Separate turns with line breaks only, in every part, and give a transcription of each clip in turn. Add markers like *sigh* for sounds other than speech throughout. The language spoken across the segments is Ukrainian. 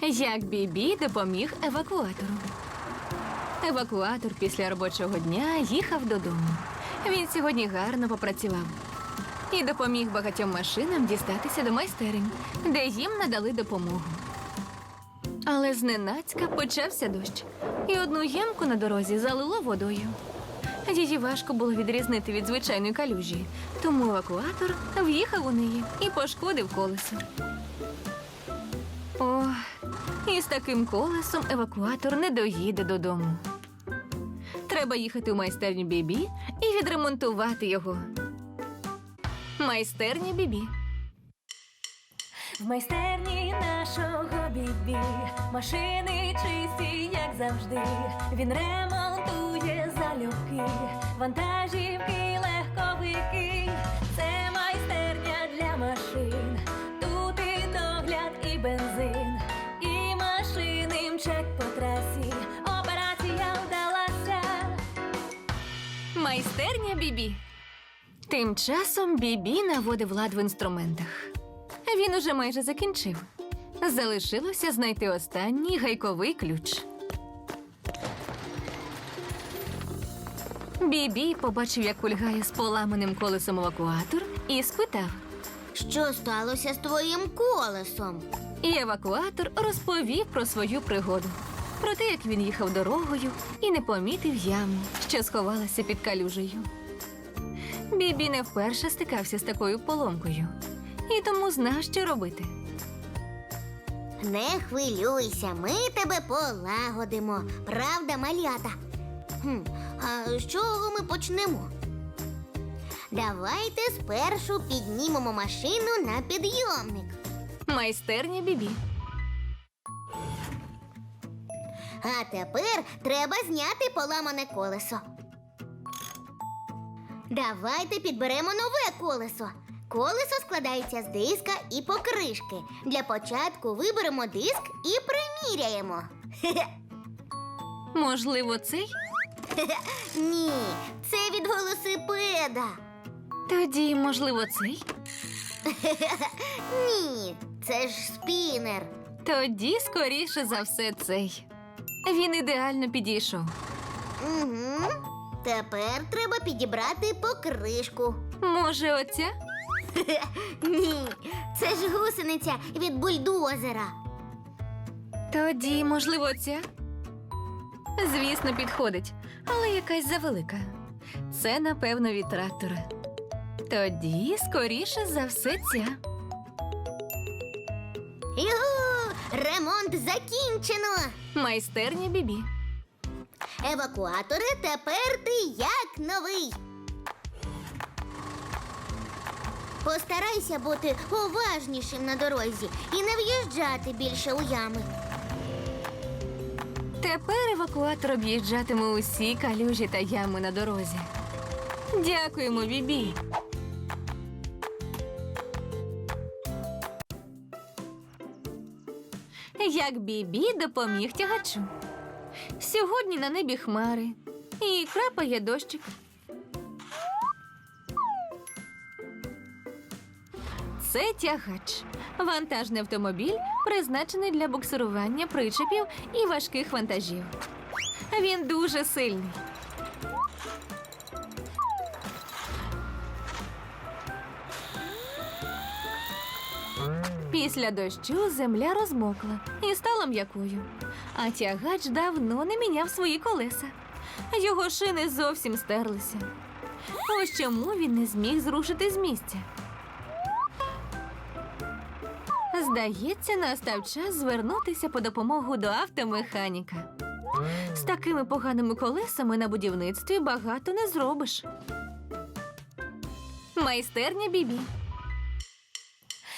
Як Бібі допоміг евакуатору. Евакуатор після робочого дня їхав додому. Він сьогодні гарно попрацював і допоміг багатьом машинам дістатися до майстерень, де їм надали допомогу. Але зненацька почався дощ, і одну ямку на дорозі залило водою. Її важко було відрізнити від звичайної калюжі, тому евакуатор в'їхав у неї і пошкодив колесо. О, і з таким колесом евакуатор не доїде додому. Треба їхати у майстерню Бібі і відремонтувати його. Майстерня Бібі.
В майстерні нашого бібі машини чисті, як завжди. Він ремонтує залюбки, вантажівки, легковики. Це майстерня для машин. Тут і догляд, і бензин,
Майстерня Бібі. Тим часом Бібі наводив лад в інструментах. Він уже майже закінчив. Залишилося знайти останній гайковий ключ. Бібі побачив, як кульгає з поламаним колесом евакуатор, і спитав.
Що сталося з твоїм колесом?
І евакуатор розповів про свою пригоду, про те, як він їхав дорогою і не помітив яму, що сховалася під калюжею. Бібі не вперше стикався з такою поломкою, і тому знав, що робити.
Не хвилюйся, ми тебе полагодимо. Правда, малята? Хм, а з чого ми почнемо? Давайте спершу піднімемо машину на підйомник.
Майстерня Бібі.
А тепер треба зняти поламане колесо. Давайте підберемо нове колесо. Колесо складається з диска і покришки. Для початку виберемо диск і приміряємо. *laughs*
Можливо, цей? *laughs*
Ні, це від велосипеда.
Тоді, можливо, цей? *laughs*
Ні, це ж спінер.
Тоді, скоріше за все, цей. Він ідеально підійшов.
Угу. Тепер треба підібрати покришку.
Може, оця? *laughs*
Ні, це ж гусениця від бульдозера.
Тоді, можливо, ця? Звісно, підходить, але якась завелика. Це, напевно, від трактора. Тоді, скоріше за все, ця.
Югу! Ремонт закінчено.
Майстерня Бібі.
Евакуатори тепер ти як новий. Постарайся бути уважнішим на дорозі і не в'їжджати більше у ями.
Тепер евакуатор об'їжджатиме усі калюжі та ями на дорозі. Дякуємо, Бібі. Як Бібі допоміг тягачу. Сьогодні на небі хмари і крапає дощик. Це тягач. Вантажний автомобіль, призначений для буксирування причепів і важких вантажів. Він дуже сильний. Після дощу земля розмокла і стала м'якою, а тягач давно не міняв свої колеса. Його шини зовсім стерлися. Ось чому він не зміг зрушити з місця. Здається, настав час звернутися по допомогу до автомеханіка. З такими поганими колесами на будівництві багато не зробиш. Майстерня Бібі.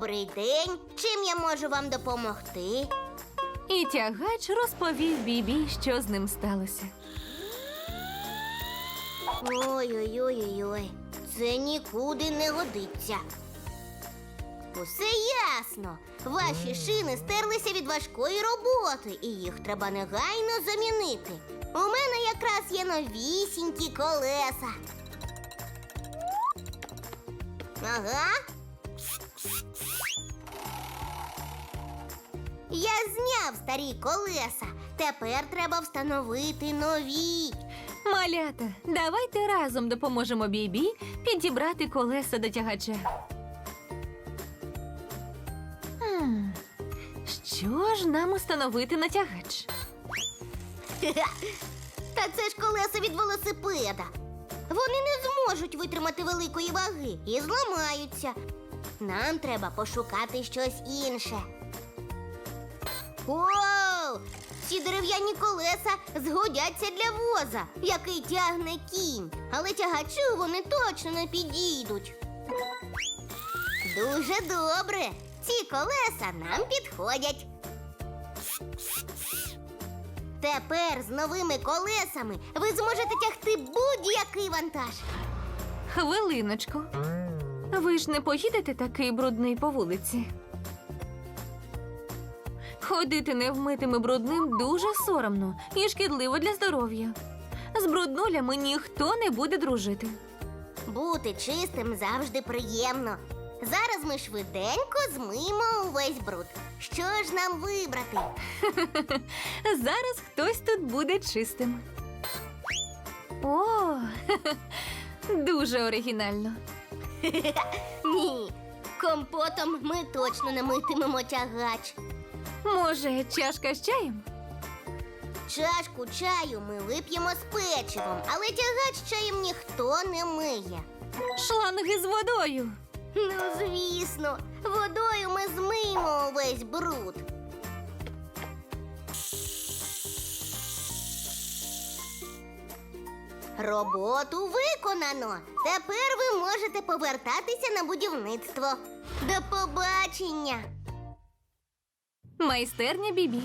Добрий день. Чим я можу вам допомогти?
І тягач розповів Бібі, що з ним сталося.
Ой-ой-ой-ой. Це нікуди не годиться. Усе ясно. Ваші шини стерлися від важкої роботи, і їх треба негайно замінити. У мене якраз є новісінькі колеса. Ага. Я зняв старі колеса. Тепер треба встановити нові.
Малята, давайте разом допоможемо Бібі підібрати колеса до тягача. Хм, що ж нам установити на тягач? *laughs*
Та це ж колеса від велосипеда. Вони не зможуть витримати великої ваги і зламаються. Нам треба пошукати щось інше. Оу! Ці дерев'яні колеса згодяться для воза, який тягне кінь, але тягачу вони точно не підійдуть. Дуже добре. Ці колеса нам підходять. Тепер з новими колесами ви зможете тягти будь-який вантаж.
Хвилиночку. Ви ж не поїдете такий брудний по вулиці. Ходити невмитим і брудним дуже соромно і шкідливо для здоров'я. З бруднулями ніхто не буде дружити.
Бути чистим завжди приємно. Зараз ми швиденько змиємо увесь бруд. Що ж нам вибрати? *laughs*
Зараз хтось тут буде чистим. О, *laughs* дуже оригінально. *laughs*
Ні, компотом ми точно не митимемо тягач.
Може, чашка з чаєм?
Чашку чаю ми вип'ємо з печивом, але тягач чаєм ніхто не миє.
Шланги з водою.
Ну, звісно, водою ми змиємо увесь бруд. Роботу виконано. Тепер ви можете повертатися на будівництво. До побачення.
Майстерня Бібі.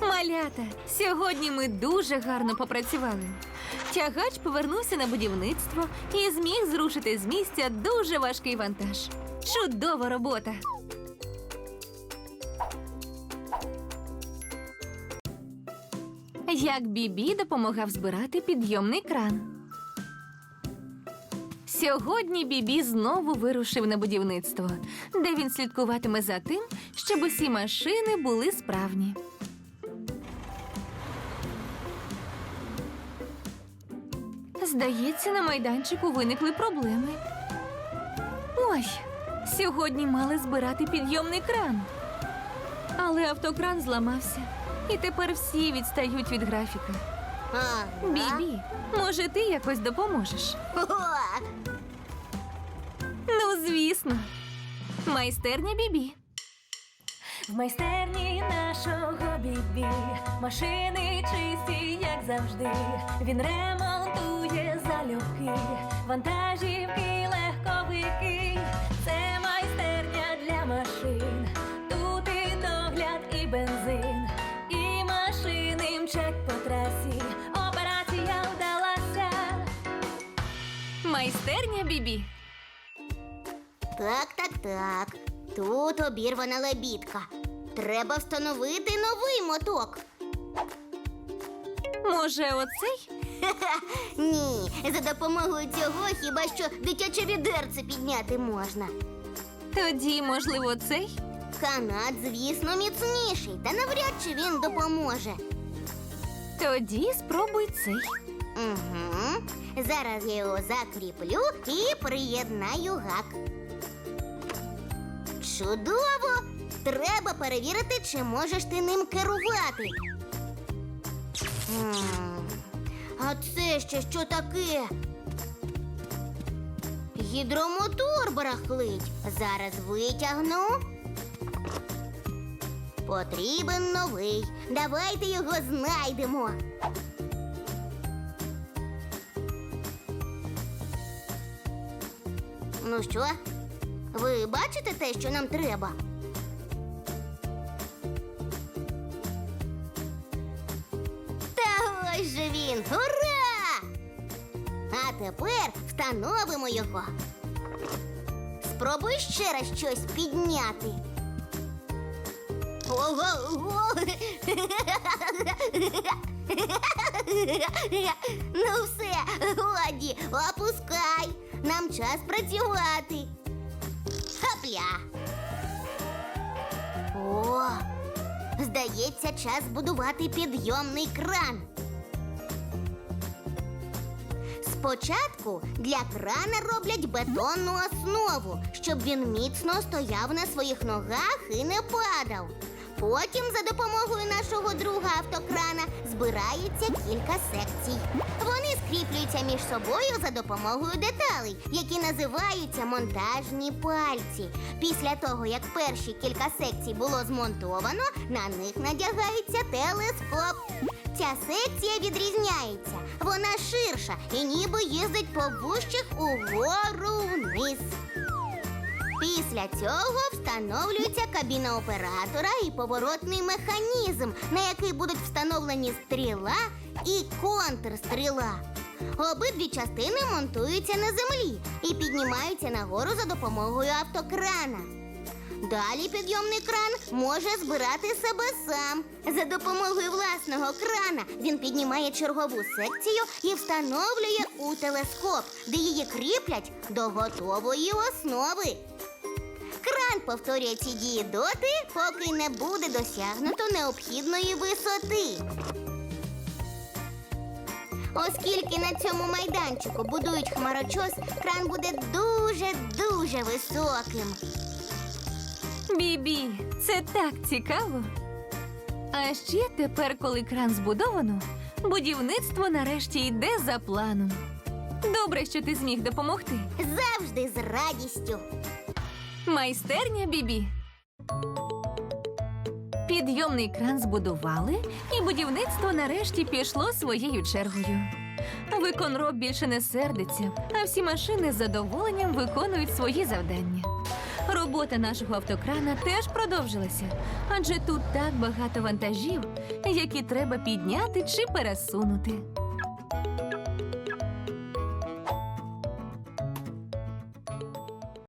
Малята, сьогодні ми дуже гарно попрацювали. Тягач повернувся на будівництво і зміг зрушити з місця дуже важкий вантаж. Чудова робота! Як Бібі допомагав збирати підйомний кран. Сьогодні Бібі знову вирушив на будівництво, де він слідкуватиме за тим, щоб усі машини були справні. Здається, на майданчику виникли проблеми. Ой, сьогодні мали збирати підйомний кран. Але автокран зламався, і тепер всі відстають від графіка. Бібі, може, ти якось допоможеш? Ну, звісно. Майстерня Бібі.
В майстерні нашого бібі машини чисті, як завжди. Він ремонтує залюбки, вантажівки, легковики. Це Майстерня
Бібі.
Так, так, так. Тут обірвана лебідка. Треба встановити новий моток.
Може, оцей? *laughs*
Ні, за допомогою цього хіба що дитяче відерце підняти можна.
Тоді, можливо, цей?
Канат, звісно, міцніший, та навряд чи він допоможе.
Тоді спробуй цей.
Угу. Зараз я його закріплю і приєднаю гак. Чудово! Треба перевірити, чи можеш ти ним керувати. А це ще що таке? Гідромотор барахлить. Зараз витягну. Потрібен новий. Давайте його знайдемо. Ну що? Ви бачите те, що нам треба? Та ось же він! Ура! А тепер встановимо його. Спробуй ще раз щось підняти. Ого, ого. *laughs* Ну все, годі, опускай. Нам час працювати. Хапля. О, здається, час будувати підйомний кран. Спочатку для крана роблять бетонну основу, щоб він міцно стояв на своїх ногах і не падав. Потім за допомогою нашого друга автокрана збирається кілька секцій. Вони скріплюються між собою за допомогою деталей, які називаються монтажні пальці. Після того, як перші кілька секцій було змонтовано, на них надягається телескоп. Ця секція відрізняється. Вона ширша і ніби їздить по вущих угору вниз. Після цього встановлюється кабіна оператора і поворотний механізм, на який будуть встановлені стріла і контрстріла. Обидві частини монтуються на землі і піднімаються нагору за допомогою автокрана. Далі підйомний кран може збирати себе сам. За допомогою власного крана він піднімає чергову секцію і встановлює у телескоп, де її кріплять до готової основи. Кран повторює ці дії доти, поки не буде досягнуто необхідної висоти. Оскільки на цьому майданчику будують хмарочос, кран буде дуже-дуже високим.
Бібі, це так цікаво. А ще тепер, коли кран збудовано, будівництво нарешті йде за планом. Добре, що ти зміг допомогти.
Завжди з радістю.
Майстерня Бібі. Підйомний кран збудували, і будівництво нарешті пішло своєю чергою. Виконроб більше не сердиться, а всі машини з задоволенням виконують свої завдання. Робота нашого автокрана теж продовжилася, адже тут так багато вантажів, які треба підняти чи пересунути.